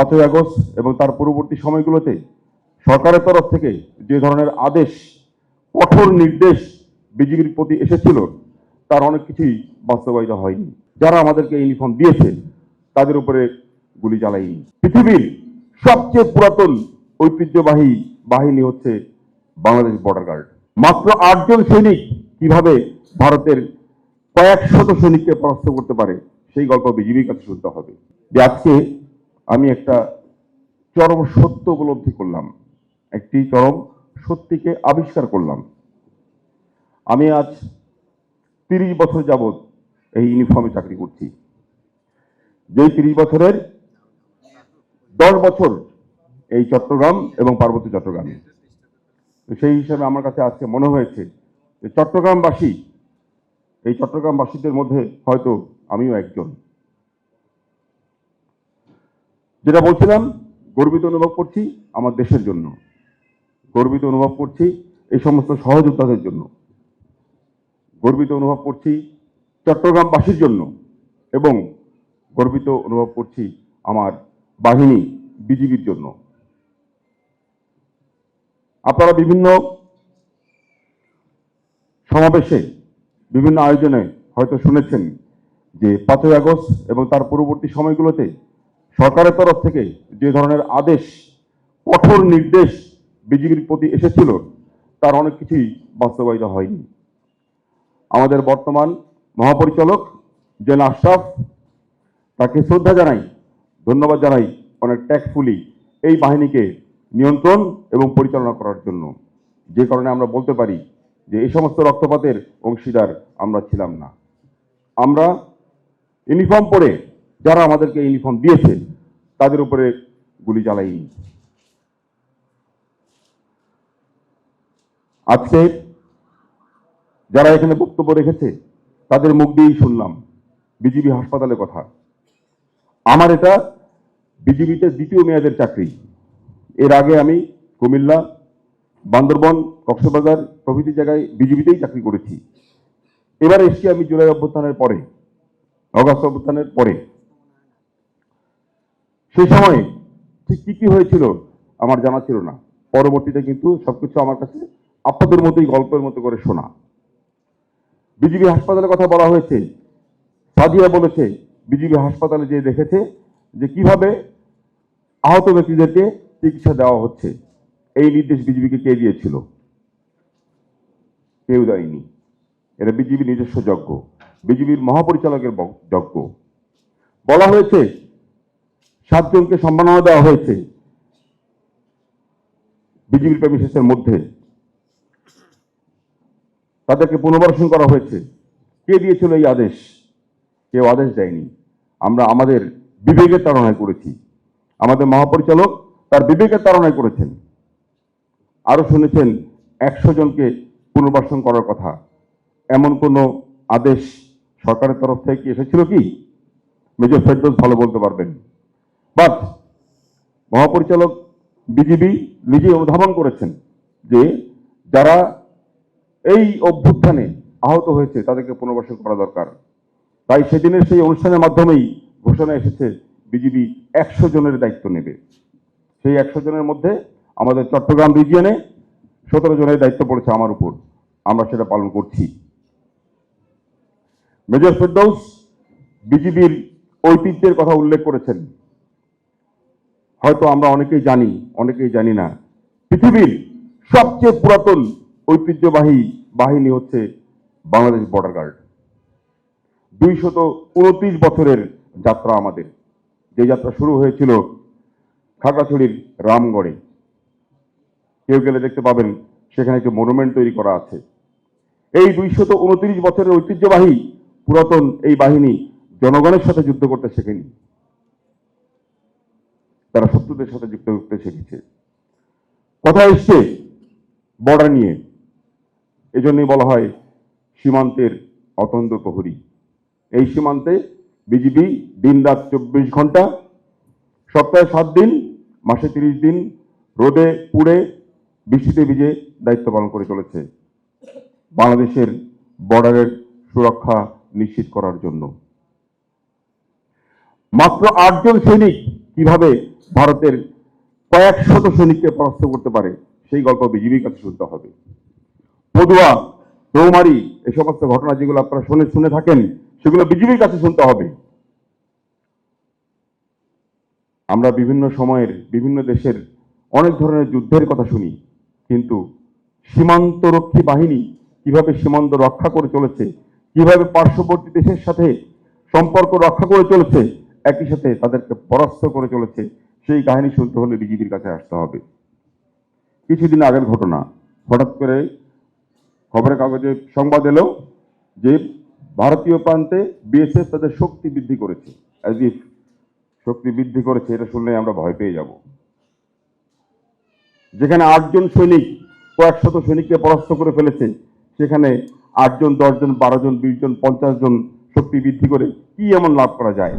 পাঁচই আগস্ট এবং তার পূর্ববর্তী সময়গুলোতে সরকারের তরফ থেকে যে ধরনের আদেশ, কঠোর নির্দেশ বিজেপির প্রতি এসেছিল, তার অনেক কিছুই বাস্তবায়িত হয়নি। যারা আমাদেরকে ইউনিফর্ম দিয়েছে, তাদের উপরে গুলি চালাইনি পৃথিবীর সবচেয়ে পুরাতন ঐতিহ্যবাহী বাহিনী হচ্ছে বাংলাদেশ বর্ডার গার্ড মাত্র আটজন সৈনিক কীভাবে ভারতের কয়েক শত সৈনিককে পরাস্ত করতে পারে, সেই গল্প বিজেপির কাছে শুনতে হবে। যে আজকে একটা চরম সত্য উপলব্ধি করলাম। একটি চরম সত্যিকে আবিষ্কার করলাম। আমি আজ তিরিশ বছর যাবৎ এই ইউনিফর্মে চাকরি করছি। যেই তিরিশ বছরের দশ বছর এই চট্টগ্রাম এবং পার্বত্য চট্টগ্রামে। তো সেই হিসাবে আমার কাছে আজকে মনে হয়েছে যে চট্টগ্রামবাসী, এই চট্টগ্রামবাসীদের মধ্যে হয়তো আমিও একজন। যেটা বলছিলাম, গর্বিত অনুভব করছি আমার দেশের জন্য। গর্বিত অনুভব করছি এই সমস্ত সহযোদ্ধাদের জন্য। গর্বিত অনুভব করছি চট্টগ্রামবাসীর জন্য এবং গর্বিত অনুভব করছি আমার বাহিনী বিজিবির জন্য। আপনারা বিভিন্ন সমাবেশে, বিভিন্ন আয়োজনে হয়তো শুনেছেন যে পাঁচই আগস্ট এবং তার পূর্ববর্তী সময়গুলোতে সরকারের তরফ থেকে যে ধরনের আদেশ, কঠোর নির্দেশ বিজেপির প্রতি এসেছিল, তার অনেক কিছুই বাস্তবায়িত হয়নি। আমাদের বর্তমান মহাপরিচালক জেন আশরাফ তাকে শ্রদ্ধা জানাই, ধন্যবাদ জানাই অনেক ট্যাক্টফুলি এই বাহিনীকে নিয়ন্ত্রণ এবং পরিচালনা করার জন্য। যে কারণে আমরা বলতে পারি যে এই সমস্ত রক্তপাতের অংশীদার আমরা ছিলাম না। আমরা ইউনিফর্ম পরে যারা আমাদেরকে ইউনিফর্ম দিয়েছে, তাদের উপরে গুলি চালাইনি। আজকে যারা এখানে বক্তব্য রেখেছে, তাদের মুখ দিয়েই শুনলাম, বিজিবি হাসপাতালের কথা। আমার এটা বিজিবিতে দ্বিতীয় মেয়াদের চাকরি। এর আগে আমি কুমিল্লা, বান্দরবন, কক্সবাজার প্রভৃতি জায়গায় বিজিবিতেই চাকরি করেছি। এবার এসছি আমি জুলাই অভ্যুত্থানের পরে, অগাস্ট অভ্যুত্থানের পরে। সেই সময় ঠিক কি কি হয়েছিল আমার জানা ছিল না। পরবর্তীতে কিন্তু সবকিছু আমার কাছে আপনাদের মতোই, গল্পের মতো করে শোনা। বিজিবি হাসপাতালের কথা বলা হয়েছে। সাদিয়া বলেছে, বিজিবি হাসপাতালে যে দেখেছে যে কীভাবে আহত ব্যক্তিদেরকে চিকিৎসা দেওয়া হচ্ছে। এই নির্দেশ বিজিবিকে কে দিয়েছিল? কেউ দেয়নি। এটা বিজিবি নিজস্ব যজ্ঞ। বিজিবির মহাপরিচালকের যজ্ঞ। বলা হয়েছে সাতজনকে সম্মাননা দেওয়া হয়েছে। বিজেপি প্রেমিসেসের মধ্যে। তাদেরকে পুনর্বাসন করা হয়েছে। কে দিয়েছিল এই আদেশ? কেউ আদেশ দেয়নি। আমরা আমাদের বিবেকের তাড়নায় করেছি। আমাদের মহাপরিচালক তার বিবেকের তাড়নায় করেছেন। আরও শুনেছেন, একশো জনকে পুনর্বাসন করার কথা। এমন কোনো আদেশ সরকারের তরফ থেকে এসেছিল কি? মেজর ফেরদৌস ভালো বলতে পারবেন। বাট মহাপরিচালক বিজিবি নিজেই অনুধাবন করেছেন যে যারা এই অভ্যুত্থানে আহত হয়েছে, তাদেরকে পুনর্বাসন করা দরকার। তাই সেদিনের সেই অনুষ্ঠানের মাধ্যমেই ঘোষণা এসেছে বিজিবি একশো জনের দায়িত্ব নেবে। সেই একশো জনের মধ্যে আমাদের চট্টগ্রাম রিজিয়নে সতেরো জনের দায়িত্ব পড়েছে আমার উপর। আমরা সেটা পালন করছি। মেজর ফেরদৌস বিজিবির ঐতিহ্যের কথা উল্লেখ করেছেন। হয়তো আমরা অনেকেই জানি অনেকেই জানি না। পৃথিবীর সবচেয়ে পুরাতন ঐতিহ্যবাহী বাহিনী হচ্ছে বাংলাদেশ বর্ডার গার্ড দুইশত উনত্রিশ বছরের যাত্রা আমাদের। যে যাত্রা শুরু হয়েছিল খাগড়াছড়ির রামগড়ে। কেউ গেলে দেখতে পাবেন, সেখানে একটি মনুমেন্ট তৈরি করা আছে। এই দুইশত উনত্রিশ বছরের ঐতিহ্যবাহী পুরাতন এই বাহিনী জনগণের সাথে যুদ্ধ করতে শেখেনি। তারা শত্রুদের সাথে যুক্ত করতে শিখেছে। কথা এসছে বর্ডার নিয়ে। এজন্যই বলা হয় সীমান্তের অতন্ত প্রহরী। এই সীমান্তে বিজিবি দিন রাত চব্বিশ ঘণ্টা, সপ্তাহে সাত দিন, মাসে তিরিশ দিন, রোদে, পুড়ে, বৃষ্টিতে ভিজে দায়িত্ব পালন করে চলেছে বাংলাদেশের বর্ডারের সুরক্ষা নিশ্চিত করার জন্য। মাত্র আটজন সৈনিক কীভাবে ভারতের কয়েক শত সৈনিককে পরাস্ত করতে পারে, সেই গল্প বিজিবির কাছে শুনতে হবে। পদুয়া, রৌমারি, এই সমস্ত ঘটনা যেগুলো আপনারা শুনে শুনে থাকেন, সেগুলো বিজিবির কাছে শুনতে হবে। আমরা বিভিন্ন সময়ের, বিভিন্ন দেশের অনেক ধরনের যুদ্ধের কথা শুনি, কিন্তু সীমান্তরক্ষী বাহিনী কীভাবে সীমান্ত রক্ষা করে চলেছে, কীভাবে পার্শ্ববর্তী দেশের সাথে সম্পর্ক রক্ষা করে চলেছে একই সাথে তাদেরকে পরাস্ত করে চলেছে, সেই কাহিনী শুনতে হলে বিজিবির কাছে আসতে হবে। কিছুদিন আগের ঘটনা, হঠাৎ করে খবরের কাগজে সংবাদ এলো যে ভারতীয় প্রান্তে বিএসএফ তাদের শক্তি বৃদ্ধি করেছে। অ্যাজ শক্তি বৃদ্ধি করেছে, এটা শুনলে আমরা ভয় পেয়ে যাব। যেখানে আটজন সৈনিক কয়েক শত সৈনিককে পরাস্ত করে ফেলেছে, সেখানে আটজন, দশজন বারো জন বিশ জন পঞ্চাশ জন শক্তি বৃদ্ধি করে কি এমন লাভ করা যায়?